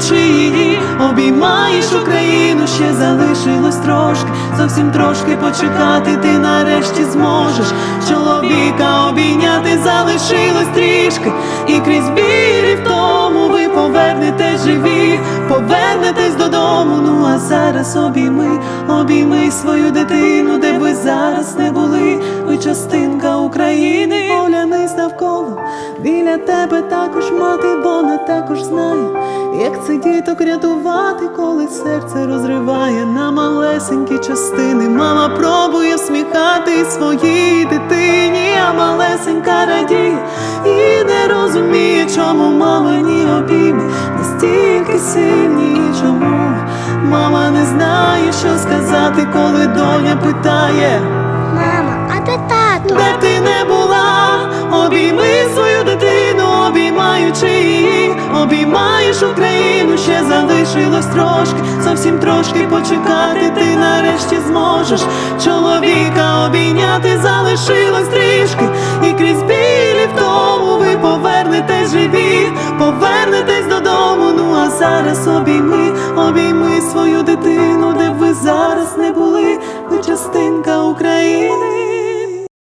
обіймаючи її, обіймаєш Україну, ще залишилось трошки, зовсім трошки почекати. Ти нарешті зможеш чоловіка обійняти, залишилось трішки, і крізь білі в тому ви повернетесь живі, повернетесь додому. Ну а зараз обійми, обійми свою дитину, де ви зараз не були. Ви частинка України, оглянись навколо. Біля тебе також мати, вона також знає, як це діток рятувати, коли серце розриває на малесенькі частини. Мама пробує всміхати своїй дитині, а малесенька радіє і не розуміє, чому мамині обійми настільки сильні, чому мама не знає, що сказати, коли доня питає. Мама, а де тато? Де ти не була, обіймаєш Україну, ще залишилось трошки, зовсім трошки почекати. Ти нарешті зможеш чоловіка обійняти, залишилось трішки, і крізь білі в тому ви повернетесь живі, повернетесь додому. Ну а зараз обійми, обійми свою дитину, де б ви зараз не були.